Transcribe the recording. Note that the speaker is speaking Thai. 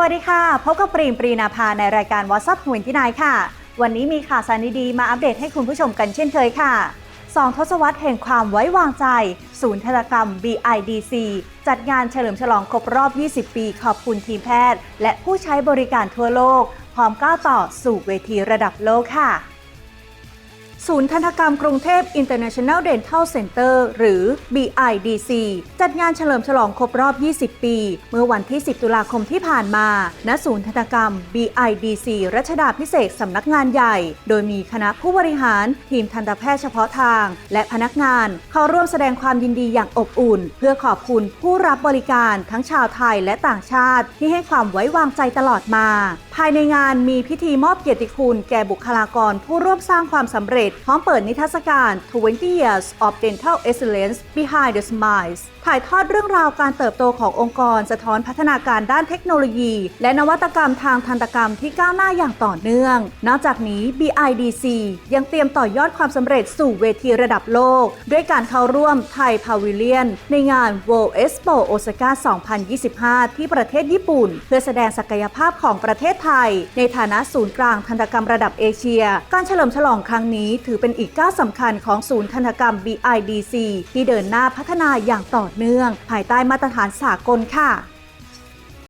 วัสดีค่ะ พบกับปรีมปรีนาภาในรายการ WhatsApp หวนที่นายค่ะ วันนี้มีข่าวสารดีๆมาอัปเดตให้คุณผู้ชมกันเช่นเคยค่ะสองทศวรรษแห่งความไว้วางใจ ศูนย์ธนกรรม BIDC จัดงานเฉลิมฉลองครบรอบ 20 ปี ขอบคุณทีมแพทย์ และผู้ใช้บริการทั่วโลก พร้อมก้าวต่อสู่เวทีระดับโลกค่ะ ศูนย์ธนกรรมกรุงเทพ International Dental Center หรือ BIDC จัดงานเฉลิมฉลองครบรอบ 20 ปี เมื่อวันที่ 10 ตุลาคมที่ผ่านมา ณ ศูนย์ธนกรรม BIDC รัชดาพิเศษสำนักงานใหญ่ โดยมีคณะผู้บริหาร ทีมทันตแพทย์เฉพาะทาง และพนักงาน เข้าร่วมแสดงความยินดีอย่างอบอุ่น เพื่อขอบคุณผู้รับบริการทั้งชาวไทยและต่างชาติ ที่ให้ความไว้วางใจตลอดมา ภายในงานมีพิธีมอบเกียรติคุณแก่บุคลากรผู้ร่วมสร้างความสำเร็จพร้อมเปิดนิทรรศการ 20 Years of Dental Excellence Behind the Smiles ถ่ายทอดเรื่องราวการเติบโตขององค์กร สะท้อนพัฒนาการด้านเทคโนโลยี และนวัตกรรมทางทันตกรรมที่ก้าวหน้าอย่างต่อเนื่อง นอกจากนี้ BIDC ยังเตรียมต่อยอดความสำเร็จสู่เวทีระดับโลก ด้วยการเข้าร่วมไทยพาวิเลียน ในงาน World Expo Osaka 2025 ที่ประเทศญี่ปุ่น เพื่อแสดงศักยภาพของประเทศไทย ในฐานะศูนย์กลางทันตกรรมระดับเอเชีย การเฉลิมฉลองครั้งนี้ถือเป็นอีกก้าวสำคัญของศูนย์ธนตกรรม BIDC ที่เดินหน้าพัฒนาอย่างต่อเนื่อง ภายใต้มาตรฐานสากลค่ะ